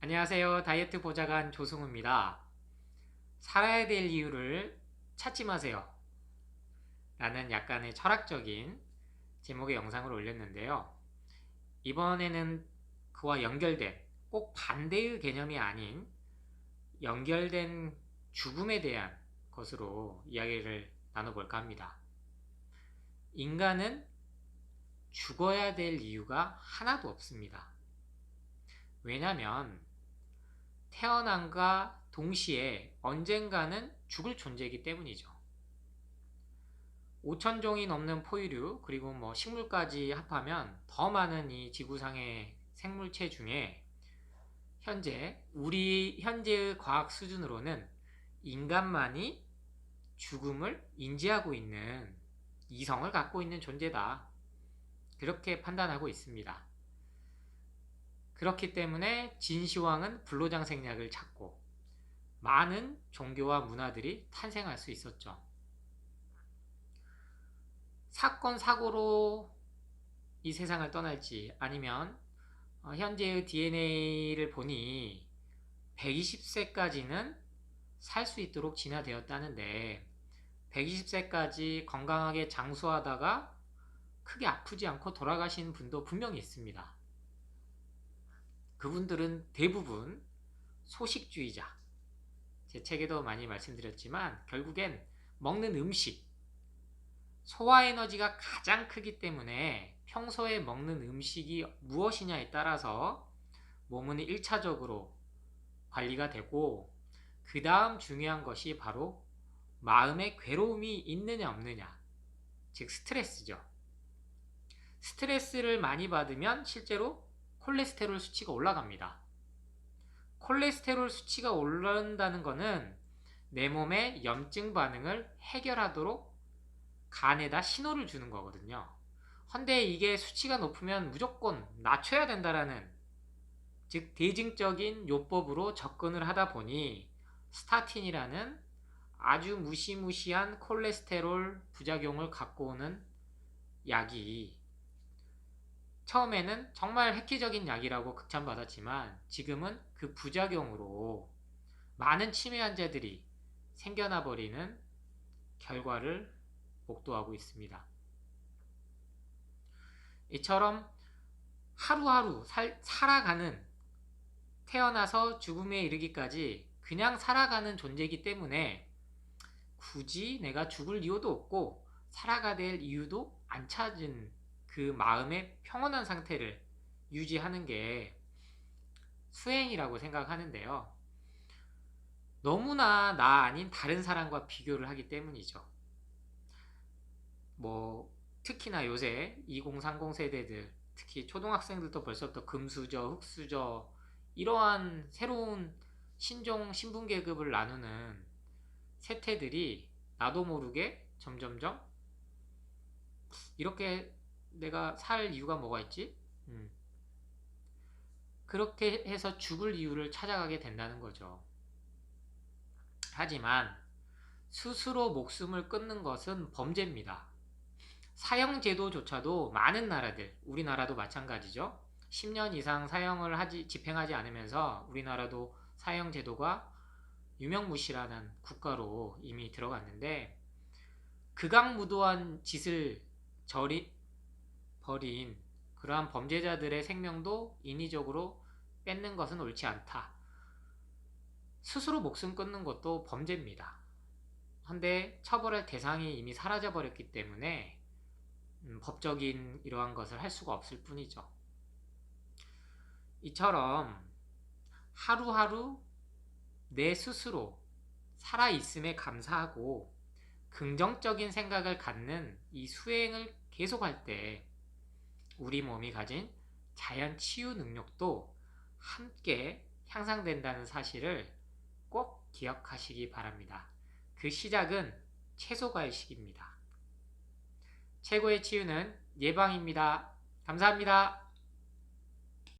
안녕하세요. 다이어트 보좌관 조승우입니다. 살아야 될 이유를 찾지 마세요. 라는 약간의 철학적인 제목의 영상을 올렸는데요. 이번에는 그와 연결된 꼭 반대의 개념이 아닌 연결된 죽음에 대한 것으로 이야기를 나눠볼까 합니다. 인간은 죽어야 될 이유가 하나도 없습니다. 왜냐면 태어남과 동시에 언젠가는 죽을 존재이기 때문이죠. 5천 종이 넘는 포유류 그리고 뭐 식물까지 합하면 더 많은 이 지구상의 생물체 중에 현재 우리 현재의 과학 수준으로는 인간만이 죽음을 인지하고 있는 이성을 갖고 있는 존재다. 그렇게 판단하고 있습니다. 그렇기 때문에 진시황은 불로장 생략을 찾고 많은 종교와 문화들이 탄생할 수 있었죠. 사건, 사고로 이 세상을 떠날지 아니면 어, 현재의 DNA를 보니 120세까지는 살 수 있도록 진화되었다는데 120세까지 건강하게 장수하다가 크게 아프지 않고 돌아가신 분도 분명히 있습니다. 그분들은 대부분 소식주의자. 제 책에도 많이 말씀드렸지만 결국엔 먹는 음식, 소화 에너지가 가장 크기 때문에 평소에 먹는 음식이 무엇이냐에 따라서 몸은 1차적으로 관리가 되고 그 다음 중요한 것이 바로 마음의 괴로움이 있느냐 없느냐 즉 스트레스죠. 스트레스를 많이 받으면 실제로 콜레스테롤 수치가 올라갑니다. 콜레스테롤 수치가 오른다는 것은 내 몸의 염증 반응을 해결하도록 간에다 신호를 주는 거거든요. 헌데 이게 수치가 높으면 무조건 낮춰야 된다라는 즉 대증적인 요법으로 접근을 하다 보니 스타틴이라는 아주 무시무시한 콜레스테롤 부작용을 갖고 오는 약이 처음에는 정말 획기적인 약이라고 극찬받았지만 지금은 그 부작용으로 많은 치매 환자들이 생겨나 버리는 결과를 목도하고 있습니다. 이처럼 하루하루 살, 살아가는 태어나서 죽음에 이르기까지 그냥 살아가는 존재이기 때문에 굳이 내가 죽을 이유도 없고 살아가 될 이유도 안 찾은 그 마음의 평온한 상태를 유지하는 게 수행이라고 생각하는데요. 너무나 나 아닌 다른 사람과 비교를 하기 때문이죠. 뭐 특히나 요새 2030 세대들 특히 초등학생들도 벌써부터 금수저, 흑수저 이러한 새로운 신종 신분 계급을 나누는 세태들이 나도 모르게 점점점 이렇게 내가 살 이유가 뭐가 있지? 음. 그렇게 해서 죽을 이유를 찾아가게 된다는 거죠. 하지만 스스로 목숨을 끊는 것은 범죄입니다. 사형제도조차도 많은 나라들, 우리나라도 마찬가지죠. 10년 이상 사형을 하지, 집행하지 않으면서 우리나라도 사형제도가 유명무실하는 국가로 이미 들어갔는데 극악무도한 짓을 저리, 벌인 그러한 범죄자들의 생명도 인위적으로 뺏는 것은 옳지 않다. 스스로 목숨 끊는 것도 범죄입니다. 한데 처벌할 대상이 이미 사라져 버렸기 때문에 음, 법적인 이러한 것을 할 수가 없을 뿐이죠. 이처럼 하루하루 내 스스로 살아있음에 감사하고 긍정적인 생각을 갖는 이 수행을 계속할 때 우리 몸이 가진 자연 치유 능력도 함께 향상된다는 사실을 꼭 기억하시기 바랍니다. 그 시작은 채소 과일식입니다. 최고의 치유는 예방입니다. 감사합니다.